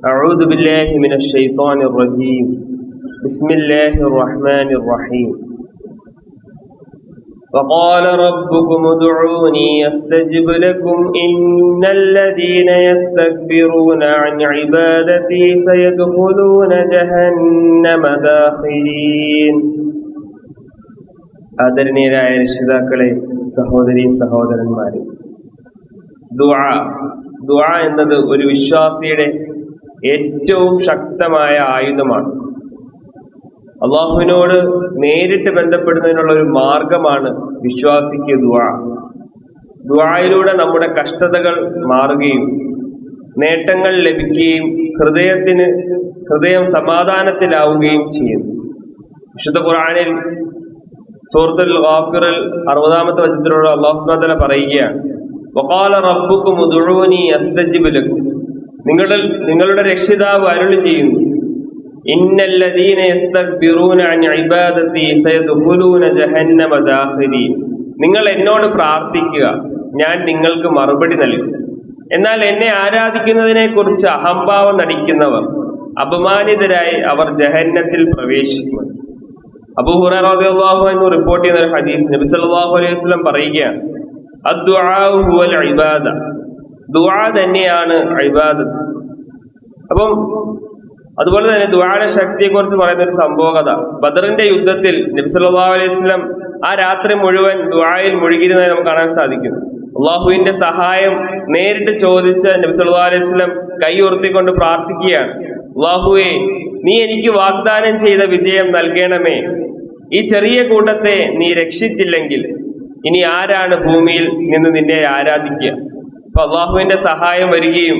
أعوذ بالله من الشيطان الرجيم بسم الله الرحمن الرحيم وقال ربكم ادعوني استجب لكم إن الذين يستكبرون عن عبادتي سيدخلون جهنم داخلين ആദരണീയരായ രക്ഷിതാക്കളെ സഹോദരി സഹോദരന്മാരെ ദുആ ദുആ എന്നത് ഒരു വിശ്വാസിയുടെ ഏറ്റവും ശക്തമായ ആയുധമാണ്. അള്ളാഹുവിനോട് നേരിട്ട് ബന്ധപ്പെടുന്നതിനുള്ള ഒരു മാർഗമാണ് വിശ്വാസിക്ക് ദുആ. ദുആയിലൂടെ നമ്മുടെ കഷ്ടതകൾ മാറുകയും നേട്ടങ്ങൾ ലഭിക്കുകയും ഹൃദയത്തിന് ഹൃദയം സമാധാനത്തിലാവുകയും ചെയ്യുന്നു. വിശുദ്ധ ഖുറാനിൽ സൂറത്തുൽ ഗാഫിറിൽ അറുപതാമത്തെ വചനത്തിലൂടെ അള്ളാഹു സുബ്ഹാനഹു തആല പറയുകയാണ് റബ്ബുക്കും ഉദ്ഉനി അസ്തജിബിലും ലക്കും നിങ്ങളുടെ നിങ്ങളുടെ രക്ഷിതാവ് അരുളി ചെയ്യുന്നു. നിങ്ങൾ എന്നോട് പ്രാർത്ഥിക്കുക ഞാൻ നിങ്ങൾക്ക് മറുപടി നൽകും. എന്നാൽ എന്നെ ആരാധിക്കുന്നതിനെ കുറിച്ച് അഹംഭാവം നടിക്കുന്നവർ അപമാനിതരായി അവർ ജഹന്നത്തിൽ പ്രവേശിക്കും. അബൂ അൻഹു റിപ്പോർട്ട് ചെയ്യുന്ന ഒരു ഹദീസ് നബി അലൈഹി വസ്ലം പറയുകയാണ് ദുആ തന്നെയാണ് ഇബാദത്ത്. അപ്പം അതുപോലെ തന്നെ ദുആയുടെ ശക്തിയെക്കുറിച്ച് പറയുന്ന ഒരു സംഭവകഥ. ബദറിന്റെ യുദ്ധത്തിൽ നബി സല്ലല്ലാഹു അലൈഹി വസല്ലം ആ രാത്രി മുഴുവൻ ദുആയിൽ മുഴുകിയിരുന്നതായി നമുക്ക് കാണാൻ സാധിക്കും. അള്ളാഹുവിന്റെ സഹായം നേരിട്ട് ചോദിച്ച നബി സല്ലല്ലാഹു അലൈഹി വസല്ലം കൈ ഉയർത്തിക്കൊണ്ട് പ്രാർത്ഥിക്കുകയാണ്. അള്ളാഹുവെ നീ എനിക്ക് വാഗ്ദാനം ചെയ്ത വിജയം നൽകണമേ. ഈ ചെറിയ കൂട്ടത്തെ നീ രക്ഷിച്ചില്ലെങ്കിൽ ഇനി ആരാണ് ഭൂമിയിൽ നിന്ന് നിന്നെ ആരാധിക്കുക? അപ്പൊ അള്ളാഹുവിന്റെ സഹായം വരികയും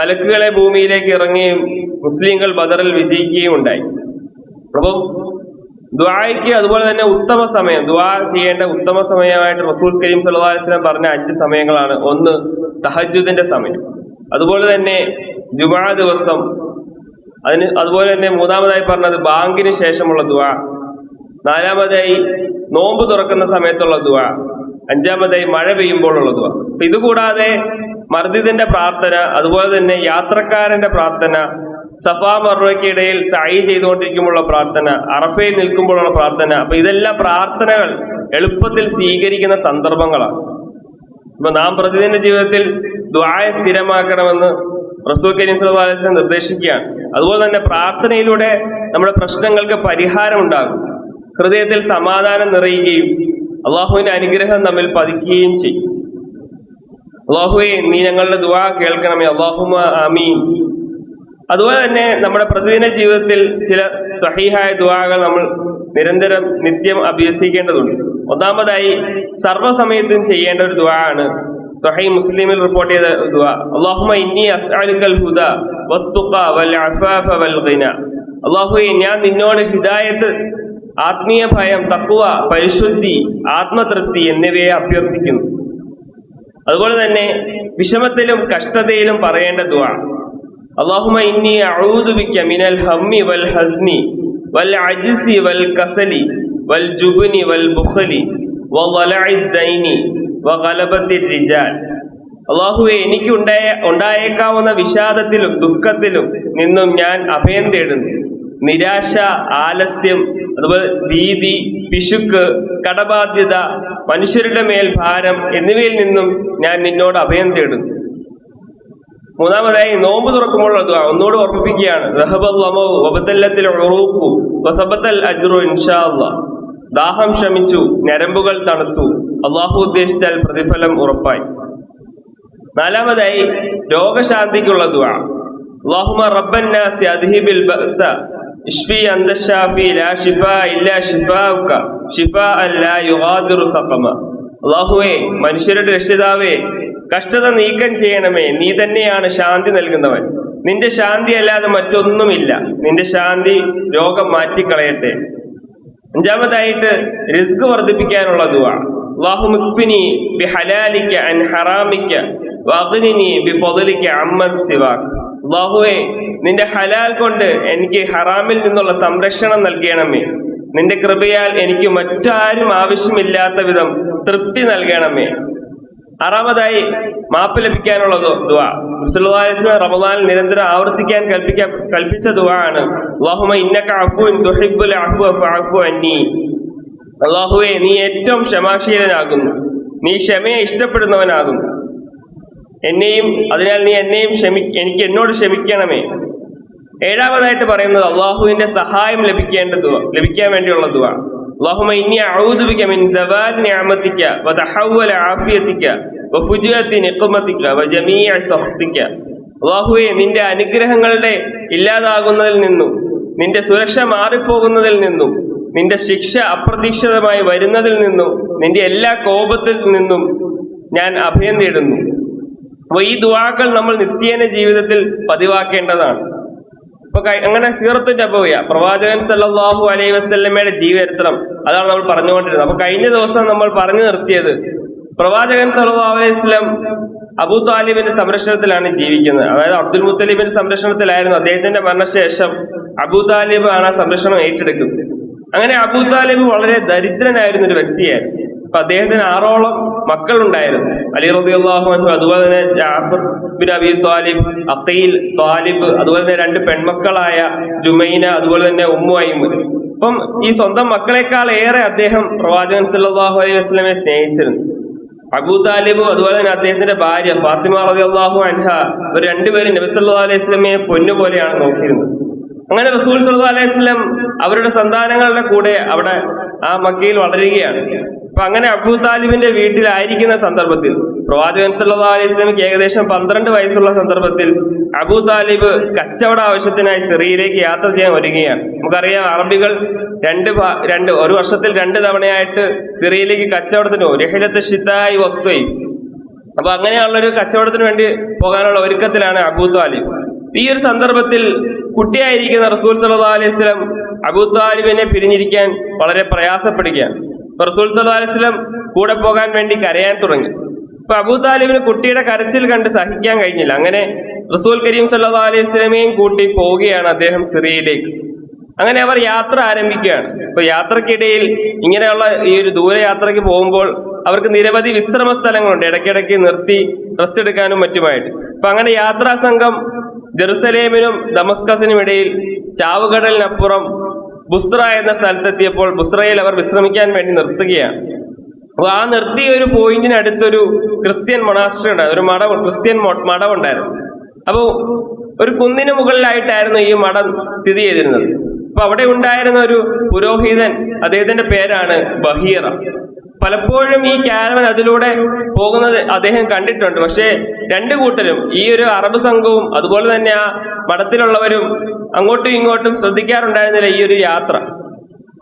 മലക്കുകളെ ഭൂമിയിലേക്ക് ഇറങ്ങുകയും മുസ്ലിങ്ങൾ ബദറിൽ വിജയിക്കുകയും ഉണ്ടായി. അപ്പം ദ്വായ്ക്ക് അതുപോലെ തന്നെ ഉത്തമ സമയം ദ്വാ ചെയ്യേണ്ട ഉത്തമ സമയമായിട്ട് റസൂൽ കരീം സല്ലാ വസ്ലം പറഞ്ഞ അഞ്ച് സമയങ്ങളാണ്. ഒന്ന് തഹജുദിന്റെ സമയം. അതുപോലെ തന്നെ ജുമാ ദിവസം. അതിന് അതുപോലെ തന്നെ മൂന്നാമതായി പറഞ്ഞത് ബാങ്കിന് ശേഷമുള്ള ദ്വാ നാലാമതായി നോമ്പ് തുറക്കുന്ന സമയത്തുള്ള ദുആ. അഞ്ചാമതായി മഴ പെയ്യുമ്പോൾ ദുആ അപ്പൊ ഇതുകൂടാതെ മർദിദിന്റെ പ്രാർത്ഥന അതുപോലെ തന്നെ യാത്രക്കാരന്റെ പ്രാർത്ഥന സഫാ മറുവയ്ക്കിടയിൽ സായി ചെയ്തുകൊണ്ടിരിക്കുമ്പോഴുള്ള പ്രാർത്ഥന അറഫയിൽ നിൽക്കുമ്പോഴുള്ള പ്രാർത്ഥന അപ്പൊ ഇതെല്ലാം പ്രാർത്ഥനകൾ എളുപ്പത്തിൽ സ്വീകരിക്കുന്ന സന്ദർഭങ്ങളാണ്. അപ്പൊ നാം പ്രതിദിന ജീവിതത്തിൽ ദ്വായ സ്ഥിരമാക്കണമെന്ന് റസൂൽ കരീം സുലഭാലം നിർദ്ദേശിക്കുകയാണ്. അതുപോലെ തന്നെ പ്രാർത്ഥനയിലൂടെ നമ്മുടെ പ്രശ്നങ്ങൾക്ക് പരിഹാരം ഉണ്ടാകും ഹൃദയത്തിൽ സമാധാനം നിറയുകയും അള്ളാഹുവിന്റെ അനുഗ്രഹം നമ്മിൽ പതിക്കുകയും ചെയ്യും. അള്ളാഹുവെ നീ ഞങ്ങളുടെ ദുആ കേൾക്കണമേ. അള്ളാഹുമ അമീൻ അതുപോലെ തന്നെ നമ്മുടെ പ്രതിദിന ജീവിതത്തിൽ ചില സഹീഹായ ദുവാകൾ നമ്മൾ നിരന്തരം നിത്യം അഭ്യസിക്കേണ്ടതുണ്ട്. ഒന്നാമതായി സർവസമയത്തും ചെയ്യേണ്ട ഒരു ദുവാ ആണ് മുസ്ലിമിൽ റിപ്പോർട്ട് ചെയ്ത ദുആ. അള്ളാഹുമ ഇന്നി അസ്അലുക്കൽ ഹുദ വത്തുഖ വൽ അഫാഫ വൽ ഗിന. അല്ലാഹുവേ ഞാൻ നിന്നോട് ഹിദായത്ത് ആത്മീയ ഭയം തക്കുവ പരിശുദ്ധി ആത്മതൃപ്തി എന്നിവയെ അഭ്യർത്ഥിക്കുന്നു. അതുപോലെ തന്നെ വിഷമത്തിലും കഷ്ടതയിലും പറയേണ്ട ദുആ അല്ലാഹുമ്മ ഇന്നി അഊദു ബിക മിനൽ ഹമ്മി വൽ ഹസ്നി വൽ അജ്സി വൽ കസലി വൽ ജുബ്നി വൽ ബുഖലി വളലഇ ദൈനി വഗലബത്തി റിജാൽ. അള്ളാഹുവെ എനിക്ക് ഉണ്ടായ ഉണ്ടായേക്കാവുന്ന വിഷാദത്തിലും ദുഃഖത്തിലും നിന്നും ഞാൻ അഭയം തേടുന്നു. നിരാശ ആലസ്യം അതുപോലെ ഭീതി പിശുക്ക് കടബാധ്യത മനുഷ്യരുടെ മേൽ ഭാരം എന്നിവയിൽ നിന്നും ഞാൻ നിന്നോട് അഭയം തേടുന്നു. മൂന്നാമതായി നോമ്പ് തുറക്കുമ്പോൾ അത് ഒന്നുകൂടെ ഓർമ്മിപ്പിക്കുകയാണ്. ദാഹം ശമിച്ചു ഞരമ്പുകൾ തണുത്തു. അള്ളാഹു ഉദ്ദേശിച്ചാൽ പ്രതിഫലം ഉറപ്പായി. നാലാമതായി രോഗശാന്തിക്കുള്ള ദുആ. ബഅസ. ഇഷ്ഫി അന്ത ഷാഫി ലാ ഷിഫാ ഇല്ലാ ഷിഫാഉക ഷിഫാഅൻ ലാ യുഗാദിറു സഖമ. അല്ലാഹുവേ മനുഷ്യരുടെ രക്ഷിതാവേ കഷ്ടത നീക്കം ചെയ്യണമേ. നീ തന്നെയാണ് ശാന്തി നൽകുന്നവൻ. നിന്റെ ശാന്തി അല്ലാതെ മറ്റൊന്നുമില്ല. നിന്റെ ശാന്തി രോഗം മാറ്റിക്കളയട്ടെ. അഞ്ചാമതായിട്ട് റിസ്ക് വർദ്ധിപ്പിക്കാനുള്ള മുക്ഫിനി ബി അൻ ഹറാമിക വഅഗ്നിനി ബി ഫضലിക അമ്മൻ സിവാക്. അല്ലാഹുവേ നിന്റെ ഹലാൽ കൊണ്ട് എനിക്ക് ഹറാമിൽ നിന്നുള്ള സംരക്ഷണം നൽകണമേ. നിന്റെ കൃപയാൽ എനിക്ക് മറ്റാരും ആവശ്യമില്ലാത്ത വിധം തൃപ്തി നൽകണമേ. ആറാമതായി മാപ്പ് ലഭിക്കാനുള്ളതോ ദുവാസ്മ റമദാൻ നിരന്തരം ആവർത്തിക്കാൻ കൽപ്പിക്ക കൽപ്പിച്ച ദുആ ആണ്. നീ ഏറ്റവും ക്ഷമാശീലനാകുന്നു. നീ ക്ഷമയെ ഇഷ്ടപ്പെടുന്നവനാകുന്നു. എന്നെയും അതിനാൽ നീ എന്നെയും ക്ഷമി എനിക്ക് എന്നോട് ക്ഷമിക്കണമേ. ഏഴാമതായിട്ട് പറയുന്നത് അള്ളാഹുവിന്റെ സഹായം ലഭിക്കേണ്ട ലഭിക്കാൻ വേണ്ടിയുള്ള നിന്റെ അനുഗ്രഹങ്ങളുടെ ഇല്ലാതാകുന്നതിൽ നിന്നും നിന്റെ സുരക്ഷ മാറിപ്പോകുന്നതിൽ നിന്നും നിന്റെ ശിക്ഷ അപ്രതീക്ഷിതമായി വരുന്നതിൽ നിന്നും നിന്റെ എല്ലാ കോപത്തിൽ നിന്നും ഞാൻ അഭയം തേടുന്നു അപ്പൊ ഈ ദുവാക്കൾ നമ്മൾ നിത്യേന ജീവിതത്തിൽ പതിവാക്കേണ്ടതാണ്. ഇപ്പൊ അങ്ങനെ സീറത്തിന്റെ അപവയ പ്രവാചകൻ സല്ലാഹു അലൈഹി വസ്ല്ലമ്മയുടെ ജീവചരിത്രം അതാണ് നമ്മൾ പറഞ്ഞുകൊണ്ടിരുന്നത്. അപ്പൊ കഴിഞ്ഞ ദിവസം നമ്മൾ പറഞ്ഞു നിർത്തിയത് പ്രവാചകൻ സല്ലാഹു അലൈഹി വസല്ലം അബൂ താലിബിന്റെ സംരക്ഷണത്തിലാണ് ജീവിക്കുന്നത്. അതായത് അബ്ദുൽ മുത്തലിബിന്റെ സംരക്ഷണത്തിലായിരുന്നു. അദ്ദേഹത്തിന്റെ മരണശേഷം അബൂ താലിബ് ആണ് ആ സംരക്ഷണം ഏറ്റെടുക്കുന്നത്. അങ്ങനെ അബൂ താലിബ് വളരെ ദരിദ്രനായിരുന്ന ഒരു വ്യക്തിയായിരുന്നു. അപ്പൊ അദ്ദേഹത്തിന് ആറോളം മക്കളുണ്ടായിരുന്നു. അലി റബി അള്ളാഹു അതുപോലെ തന്നെ ജാഫർ അബി താലിബ് അഖീൽ താലിബ് അതുപോലെ തന്നെ രണ്ട് പെൺമക്കളായ ജുമൈന അതുപോലെ തന്നെ ഉമ്മു അപ്പം ഈ സ്വന്തം മക്കളെക്കാൾ ഏറെ അദ്ദേഹം പ്രവാചകൻ സല്ലാഹു അലൈഹി വസ്ലമെ സ്നേഹിച്ചിരുന്നു. അബൂ താലിബും അതുപോലെ തന്നെ അദ്ദേഹത്തിന്റെ ഭാര്യ ഫാത്തിമ റളിയല്ലാഹു അൻഹ ഇവർ രണ്ടുപേരും നബി സല്ലു അലൈഹി വസല്ലമയെ പൊന്നുപോലെയാണ് നോക്കിയിരുന്നത്. അങ്ങനെ റസൂൽ സല്ലു അലൈഹി വസ്ലം അവരുടെ സന്താനങ്ങളുടെ കൂടെ അവിടെ ആ മക്കയിൽ വളരുകയാണ്. അപ്പൊ അങ്ങനെ അബൂ താലിബിന്റെ വീട്ടിലായിരിക്കുന്ന സന്ദർഭത്തിൽ പ്രവാചകൻ സല്ലാ അലൈഹി സ്വലമിക്ക് ഏകദേശം പന്ത്രണ്ട് വയസ്സുള്ള സന്ദർഭത്തിൽ അബൂ താലിബ് കച്ചവട ആവശ്യത്തിനായി സിറിയയിലേക്ക് യാത്ര ചെയ്യാൻ ഒരുങ്ങുകയാണ്. നമുക്കറിയാം അറബികൾ രണ്ട് രണ്ട് ഒരു വർഷത്തിൽ രണ്ട് തവണയായിട്ട് സിറിയയിലേക്ക് കച്ചവടത്തിന് രഹിലത്ത് ഷിത്തായി വസ്തുയും അപ്പൊ അങ്ങനെയുള്ളൊരു കച്ചവടത്തിന് വേണ്ടി പോകാനുള്ള ഒരുക്കത്തിലാണ് അബൂ താലിബ്. ഈ ഒരു സന്ദർഭത്തിൽ കുട്ടിയായിരിക്കുന്ന റസൂൽ സല്ലാ അലൈഹി സ്വലം അബൂ താലിബിനെ പിരിഞ്ഞിരിക്കാൻ വളരെ പ്രയാസപ്പെടുകയാണ്. റസൂൽ സല്ലാസ്ലം കൂടെ പോകാൻ വേണ്ടി കരയാൻ തുടങ്ങി. അപ്പൊ അബൂ താലിബിന് കുട്ടിയുടെ കരച്ചിൽ കണ്ട് സഹിക്കാൻ കഴിഞ്ഞില്ല. അങ്ങനെ റസൂൽ കരീം സല്ലാ അലൈഹി വസല്ലമയും കൂട്ടി പോവുകയാണ് അദ്ദേഹം സിറിയയിലേക്ക്. അങ്ങനെ അവർ യാത്ര ആരംഭിക്കുകയാണ്. ഇപ്പൊ യാത്രക്കിടയിൽ ഇങ്ങനെയുള്ള ഈ ഒരു ദൂരയാത്രയ്ക്ക് പോകുമ്പോൾ അവർക്ക് നിരവധി വിശ്രമ സ്ഥലങ്ങളുണ്ട്. ഇടയ്ക്കിടയ്ക്ക് നിർത്തി റെസ്റ്റ് എടുക്കാനും മറ്റുമായിട്ട്. അപ്പൊ അങ്ങനെ യാത്രാ സംഘം ജെറുസലേമിനും ദമസ്കസിനും ഇടയിൽ ചാവുകടലിനപ്പുറം ബുസ്ര എന്ന സ്ഥലത്തെത്തിയപ്പോൾ ബുസ്രയിൽ അവർ വിശ്രമിക്കാൻ വേണ്ടി നിർത്തുകയാണ്. അപ്പോൾ ആ നിർത്തിയ ഒരു പോയിന്റിനടുത്തൊരു ക്രിസ്ത്യൻ മൊണാസ്ട്രി ഉണ്ടായിരുന്നു ഒരു മഠ ക്രിസ്ത്യൻ മഠം ഉണ്ടായിരുന്നു അപ്പോൾ ഒരു കുന്നിന് മുകളിലായിട്ടായിരുന്നു ഈ മഠം സ്ഥിതി ചെയ്തിരുന്നത്. അപ്പൊ അവിടെ ഉണ്ടായിരുന്ന ഒരു പുരോഹിതൻ അദ്ദേഹത്തിന്റെ പേരാണ് ബഹീറ. പലപ്പോഴും ഈ കാരവൻ അതിലൂടെ പോകുന്നത് അദ്ദേഹം കണ്ടിട്ടുണ്ട്. പക്ഷേ രണ്ടു കൂട്ടരും ഈ ഒരു അറബ് സംഘവും അതുപോലെ തന്നെ ആ മഠത്തിലുള്ളവരും അങ്ങോട്ടും ഇങ്ങോട്ടും ശ്രദ്ധിക്കാറുണ്ടായിരുന്നില്ല ഈ ഒരു യാത്ര.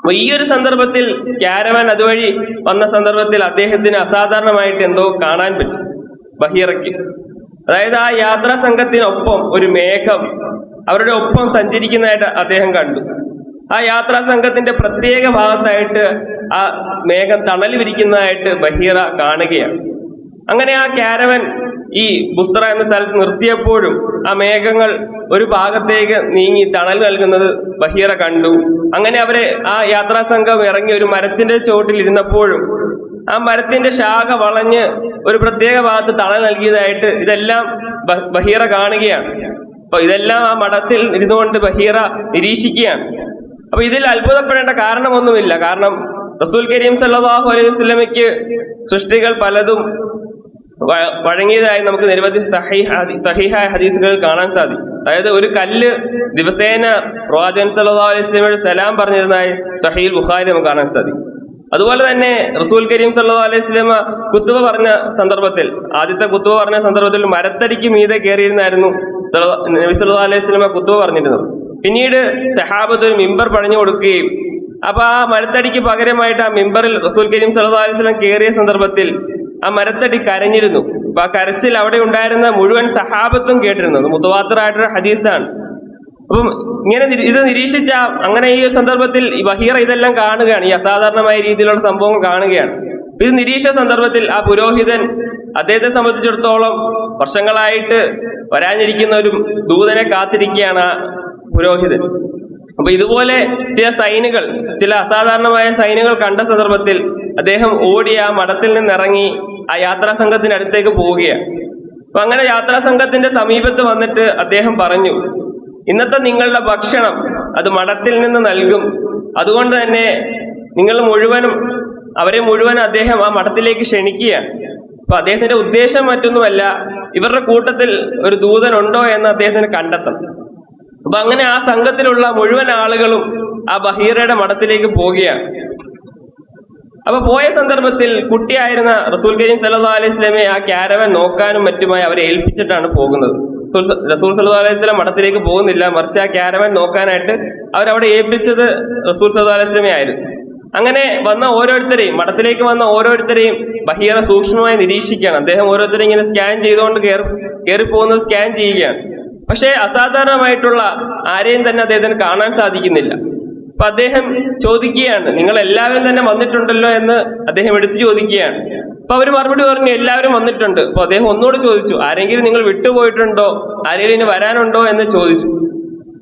അപ്പൊ ഈ ഒരു സന്ദർഭത്തിൽ കാരവൻ അതുവഴി വന്ന സന്ദർഭത്തിൽ അദ്ദേഹത്തിന് അസാധാരണമായിട്ട് എന്തോ കാണാൻ പറ്റും. ബഹീറയ്ക്ക്. അതായത് ആ യാത്രാ സംഘത്തിനൊപ്പം ഒരു മേഘം അവരുടെ ഒപ്പം സഞ്ചരിക്കുന്നതായിട്ട് അദ്ദേഹം കണ്ടു. ആ യാത്രാ സംഘത്തിന്റെ പ്രത്യേക ഭാഗത്തായിട്ട് ആ മേഘം തണൽ വിരിക്കുന്നതായിട്ട് ബഹീറ കാണുകയാണ്. അങ്ങനെ ആ കാരവൻ ഈ ബുസ്ര എന്ന സ്ഥലത്ത് നിർത്തിയപ്പോഴും ആ മേഘങ്ങൾ ഒരു ഭാഗത്തേക്ക് നീങ്ങി തണൽ നൽകുന്നത് ബഹീറ കണ്ടു. അങ്ങനെ അവരെ ആ യാത്രാ സംഘം ഇറങ്ങി ഒരു മരത്തിന്റെ ചുവട്ടിൽ ഇരുന്നപ്പോഴും ആ മരത്തിന്റെ ശാഖ വളഞ്ഞ് ഒരു പ്രത്യേക ഭാഗത്ത് തണൽ നൽകിയതായിട്ട് ഇതെല്ലാം ബഹീറ കാണുകയാണ്. അപ്പൊ ഇതെല്ലാം ആ മഠത്തിൽ ഇരുന്നുകൊണ്ട് ബഹീറ നിരീക്ഷിക്കുകയാണ്. അപ്പൊ ഇതിൽ അത്ഭുതപ്പെടേണ്ട കാരണമൊന്നുമില്ല. കാരണം റസൂൽ കരീം സല്ലാഹു അലൈഹി വസല്ലമയ്ക്ക് സൃഷ്ടികൾ പലതും വഴങ്ങിയതായി നമുക്ക് നിരവധി സഹീഹ ഹദീസുകൾ കാണാൻ സാധിക്കും. അതായത് ഒരു കല്ല് ദിവസേന പ്രവാചകൻ സല്ലാ അലൈഹി സ്വലമയുടെ സലാം പറഞ്ഞിരുന്നതായി സഹീൽ ബുഖാരി നമുക്ക് കാണാൻ സാധിക്കും. അതുപോലെ തന്നെ റസൂൽ കരീം സല്ലാ അലൈഹി സ്വലമ കുത്തുവ പറഞ്ഞ സന്ദർഭത്തിൽ ആദ്യത്തെ കുത്തുവ പറഞ്ഞ സന്ദർഭത്തിൽ മരത്തടിക്ക് മീതെ കയറിയിരുന്നായിരുന്നു നബി സല്ലാ അലൈഹി സ്വലമ കുത്തുവ പറഞ്ഞിരുന്നത്. പിന്നീട് സഹാബത്ത് ഒരു മിമ്പർ പണിഞ്ഞു കൊടുക്കുകയും അപ്പൊ ആ മരത്തടിക്ക് പകരമായിട്ട് ആ മിമ്പറിൽ റസൂൽ കരീം വസല്ലം കയറിയ സന്ദർഭത്തിൽ ആ മരത്തടി കരഞ്ഞിരുന്നു. അപ്പൊ ആ കരച്ചിൽ അവിടെ ഉണ്ടായിരുന്ന മുഴുവൻ സഹാബത്തും കേട്ടിരുന്നത് മുത്തവാത്തറായിട്ടൊരു ഹദീസാണ്. അപ്പം ഇങ്ങനെ ഇത് നിരീക്ഷിച്ച അങ്ങനെ ഈ ഒരു സന്ദർഭത്തിൽ ബഹീറ ഇതെല്ലാം കാണുകയാണ്. ഈ അസാധാരണമായ രീതിയിലുള്ള സംഭവങ്ങൾ കാണുകയാണ്. ഇത് നിരീക്ഷ സന്ദർഭത്തിൽ ആ പുരോഹിതൻ അദ്ദേഹത്തെ സംബന്ധിച്ചിടത്തോളം വർഷങ്ങളായിട്ട് വരാനിരിക്കുന്ന ഒരു ദൂതനെ കാത്തിരിക്കുകയാണ് പുരോഹിതൻ. അപ്പൊ ഇതുപോലെ ചില സൈനുകൾ ചില അസാധാരണമായ സൈനുകൾ കണ്ട സന്ദർഭത്തിൽ അദ്ദേഹം ഓടി ആ മഠത്തിൽ നിന്നിറങ്ങി ആ യാത്രാ സംഘത്തിന്റെ അടുത്തേക്ക് പോവുകയാണ്. അപ്പൊ അങ്ങനെ യാത്രാ സംഘത്തിന്റെ സമീപത്ത് വന്നിട്ട് അദ്ദേഹം പറഞ്ഞു ഇന്നത്തെ നിങ്ങളുടെ ഭക്ഷണം അത് മഠത്തിൽ നിന്ന് നൽകും. അതുകൊണ്ട് തന്നെ നിങ്ങൾ മുഴുവനും അവരെ മുഴുവൻ അദ്ദേഹം ആ മഠത്തിലേക്ക് ക്ഷണിക്കുകയാണ്. അപ്പൊ അദ്ദേഹത്തിന്റെ ഉദ്ദേശം മറ്റൊന്നുമല്ല ഇവരുടെ കൂട്ടത്തിൽ ഒരു ദൂതനുണ്ടോ എന്ന് അദ്ദേഹത്തിന് കണ്ടെത്തണം. അപ്പൊ അങ്ങനെ ആ സംഘത്തിലുള്ള മുഴുവൻ ആളുകളും ആ ബഹീറയുടെ മഠത്തിലേക്ക് പോവുകയാണ്. അപ്പൊ പോയ സന്ദർഭത്തിൽ കുട്ടിയായിരുന്ന റസൂൽ കരീം സല്ലാ അലൈഹി സ്വലമെ ആ ക്യാരവൻ നോക്കാനും മറ്റുമായി അവരെ ഏൽപ്പിച്ചിട്ടാണ് പോകുന്നത്. റസൂൽ- സല്ലു അലൈഹി സ്വലം മഠത്തിലേക്ക് പോകുന്നില്ല. മറിച്ച് ആ ക്യാരവൻ നോക്കാനായിട്ട് അവരവിടെ ഏൽപ്പിച്ചത് റസൂൽ സല്ലു അലൈഹി സ്വലമെ ആയിരുന്നു. അങ്ങനെ വന്ന ഓരോരുത്തരെയും മഠത്തിലേക്ക് വന്ന ഓരോരുത്തരെയും ബഹീറ സൂക്ഷ്മമായി നിരീക്ഷിക്കുകയാണ്. അദ്ദേഹം ഓരോരുത്തരെയും ഇങ്ങനെ സ്കാൻ ചെയ്തുകൊണ്ട് കയറി കയറി പോകുന്നത് സ്കാൻ ചെയ്യുകയാണ്. പക്ഷേ അസാധാരണമായിട്ടുള്ള ആരെയും തന്നെ അദ്ദേഹത്തിന് കാണാൻ സാധിക്കുന്നില്ല. അപ്പൊ അദ്ദേഹം ചോദിക്കുകയാണ് നിങ്ങൾ എല്ലാവരും തന്നെ വന്നിട്ടുണ്ടല്ലോ എന്ന് അദ്ദേഹം എടുത്തു ചോദിക്കുകയാണ്. അപ്പൊ അവർ മറുപടി പറഞ്ഞു എല്ലാവരും വന്നിട്ടുണ്ട്. അപ്പൊ അദ്ദേഹം ഒന്നുകൂടെ ചോദിച്ചു ആരെങ്കിലും നിങ്ങൾ വിട്ടുപോയിട്ടുണ്ടോ? ആരെങ്കിലും ഇനി വരാനുണ്ടോ? എന്ന് ചോദിച്ചു.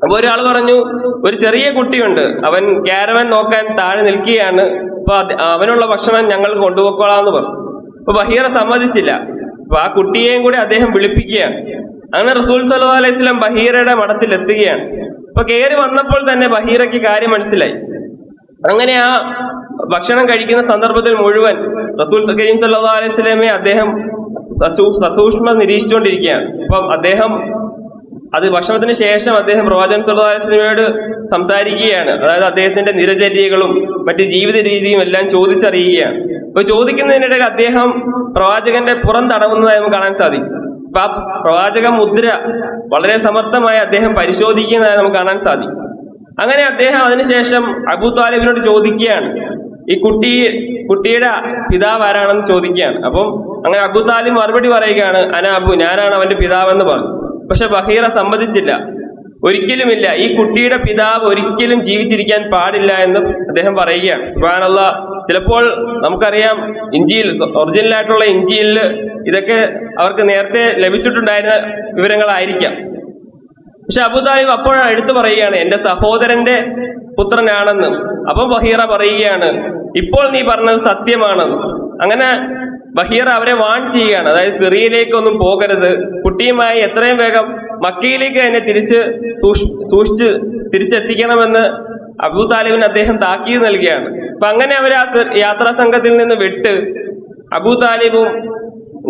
അപ്പൊ ഒരാൾ പറഞ്ഞു ഒരു ചെറിയ കുട്ടിയുണ്ട്. അവൻ ക്യാരവൻ നോക്കാൻ താഴെ നിൽക്കുകയാണ്. അപ്പൊ അവനുള്ള ഭക്ഷണം ഞങ്ങൾ കൊണ്ടുപോക്കോളാന്ന് പറഞ്ഞു. അപ്പൊ ബഹീറ സമ്മതിച്ചില്ല. അപ്പൊ ആ കുട്ടിയെയും കൂടി അദ്ദേഹം വിളിപ്പിക്കുകയാണ്. അങ്ങനെ റസൂൽ സല്ലാ അലൈഹി സ്വലം ബഹീറയുടെ മഠത്തിൽ എത്തുകയാണ്. അപ്പൊ കയറി വന്നപ്പോൾ തന്നെ ബഹീറയ്ക്ക് കാര്യം മനസ്സിലായി. അങ്ങനെ ആ ഭക്ഷണം കഴിക്കുന്ന സന്ദർഭത്തിൽ മുഴുവൻ റസൂൽ കരീം സല്ലാ അലൈഹി സ്വലമെ അദ്ദേഹം സസൂക്ഷ്മ നിരീക്ഷിച്ചുകൊണ്ടിരിക്കുകയാണ്. അപ്പം അദ്ദേഹം അത് ഭക്ഷണത്തിന് ശേഷം അദ്ദേഹം പ്രവാചകൻ സല്ലാ അലൈഹി സ്വലമയോട് സംസാരിക്കുകയാണ്. അതായത് അദ്ദേഹത്തിന്റെ നിരചര്യകളും മറ്റ് ജീവിത രീതിയും എല്ലാം ചോദിച്ചറിയുകയാണ്. അപ്പൊ ചോദിക്കുന്നതിനിടയിൽ അദ്ദേഹം പ്രവാചകന്റെ പുറം തടവുന്നതായി നമുക്ക് കാണാൻ സാധിക്കും. പ്രവാചക മുദ്ര വളരെ സമർത്ഥമായി അദ്ദേഹം പരിശോധിക്കുന്നതായി നമുക്ക് കാണാൻ സാധിക്കും. അങ്ങനെ അദ്ദേഹം അതിനുശേഷം അബു താലിബിനോട് ചോദിക്കുകയാണ്. ഈ കുട്ടി കുട്ടിയുടെ പിതാവ് ആരാണെന്ന് ചോദിക്കുകയാണ്. അപ്പം അങ്ങനെ അബു താലിബ് മറുപടി പറയുകയാണ് അന അബു ഞാനാണ് അവന്റെ പിതാവെന്ന് പറഞ്ഞു. പക്ഷെ ബഹീറ സമ്മതിച്ചില്ല. ഒരിക്കലുമില്ല. ഈ കുട്ടിയുടെ പിതാവ് ഒരിക്കലും ജീവിച്ചിരിക്കാൻ പാടില്ല എന്ന് അദ്ദേഹം പറയുകയാണ്. സുബാനുള്ള ചിലപ്പോൾ നമുക്കറിയാം ഇഞ്ചിയിൽ ഒറിജിനൽ ആയിട്ടുള്ള ഇഞ്ചിയിൽ ഇതൊക്കെ അവർക്ക് നേരത്തെ ലഭിച്ചിട്ടുണ്ടായിരുന്ന വിവരങ്ങളായിരിക്കാം. പക്ഷെ അബുദാലിബ് അപ്പോഴാണ് എടുത്തു പറയുകയാണ് എന്റെ സഹോദരന്റെ പുത്രനാണെന്ന് അപ്പം ബഹീറ പറയുകയാണ് ഇപ്പോൾ നീ പറഞ്ഞത് സത്യമാണ് അങ്ങനെ ബഹീറ അവരെ വാൺ ചെയ്യുകയാണ് അതായത് സിറിയയിലേക്കൊന്നും പോകരുത് കുട്ടിയുമായി എത്രയും വേഗം മക്കയിലേക്ക് തന്നെ തിരിച്ച് സൂക്ഷ്- സൂക്ഷിച്ച് തിരിച്ചെത്തിക്കണമെന്ന് അബൂ താലിബിന് അദ്ദേഹം താക്കീത് നൽകുകയാണ് അപ്പൊ അങ്ങനെ അവർ ആ യാത്രാ സംഘത്തിൽ നിന്ന് വിട്ട് അബൂ താലിബും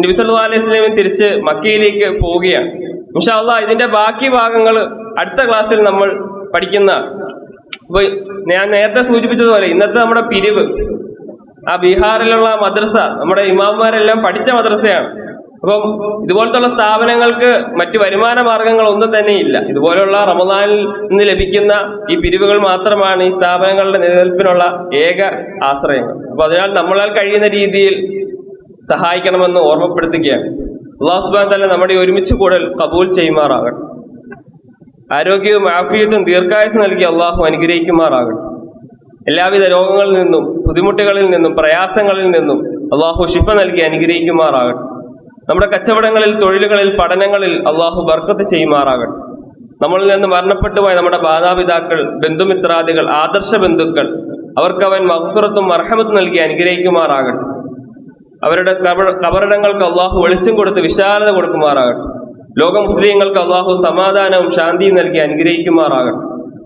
നബി സല്ലല്ലാഹു അലൈഹി വസല്ലമയും തിരിച്ച് മക്കയിലേക്ക് പോവുകയാണ്. ഇൻഷാല്ല ഇതിന്റെ ബാക്കി ഭാഗങ്ങൾ അടുത്ത ക്ലാസ്സിൽ നമ്മൾ പഠിക്കുന്ന അപ്പൊ ഞാൻ നേരത്തെ സൂചിപ്പിച്ചതുപോലെ ഇന്നത്തെ നമ്മുടെ പിരിവ്. ആ ബീഹാറിലുള്ള മദ്രസ നമ്മുടെ ഇമാമുമാരെല്ലാം പഠിച്ച മദ്രസയാണ്. അപ്പം ഇതുപോലത്തുള്ള സ്ഥാപനങ്ങൾക്ക് മറ്റ് വരുമാന മാർഗങ്ങൾ ഒന്നും തന്നെ ഇല്ല. ഇതുപോലുള്ള റമദാനിൽ നിന്ന് ലഭിക്കുന്ന ഈ പിരിവുകൾ മാത്രമാണ് ഈ സ്ഥാപനങ്ങളുടെ നിലനിൽപ്പിനുള്ള ഏക ആശ്രയങ്ങൾ. അപ്പൊ അതിനാൽ നമ്മളാൽ കഴിയുന്ന രീതിയിൽ സഹായിക്കണമെന്ന് ഓർമ്മപ്പെടുത്തുകയാണ്. അള്ളാഹു സുബാൻ തന്നെ നമ്മുടെ ഒരുമിച്ച് കൂടൽ കബൂൽ ചെയ്യുമാറാകട്ടെ. ആരോഗ്യവും ആഫിയത്തും ദീർഘായുസ് നൽകി അള്ളാഹു അനുഗ്രഹിക്കുമാറാകട്ടെ. എല്ലാവിധ രോഗങ്ങളിൽ നിന്നും ബുദ്ധിമുട്ടുകളിൽ നിന്നും പ്രയാസങ്ങളിൽ നിന്നും അള്ളാഹു ശിഫ നൽകി അനുഗ്രഹിക്കുമാറാകട്ടെ. നമ്മുടെ കച്ചവടങ്ങളിൽ തൊഴിലുകളിൽ പഠനങ്ങളിൽ അള്ളാഹു ബർക്കത്ത് ചെയ്യുമാറാകട്ടെ. നമ്മളിൽ നിന്ന് മരണപ്പെട്ടുപോയ നമ്മുടെ മാതാപിതാക്കൾ ബന്ധുമിത്രാദികൾ ആദർശ ബന്ധുക്കൾ അവർക്ക് അവൻ മഹഫുറത്തും മർഹമത്തും നൽകി അനുഗ്രഹിക്കുമാറാകട്ടെ. അവരുടെ കബ- കബറിടങ്ങൾക്ക് അള്ളാഹു വെളിച്ചം കൊടുത്ത് വിശാലത കൊടുക്കുമാറാകട്ടെ. ലോക മുസ്ലിങ്ങൾക്ക് അള്ളാഹു സമാധാനവും ശാന്തിയും നൽകി അനുഗ്രഹിക്കുമാറാകട്ടെ.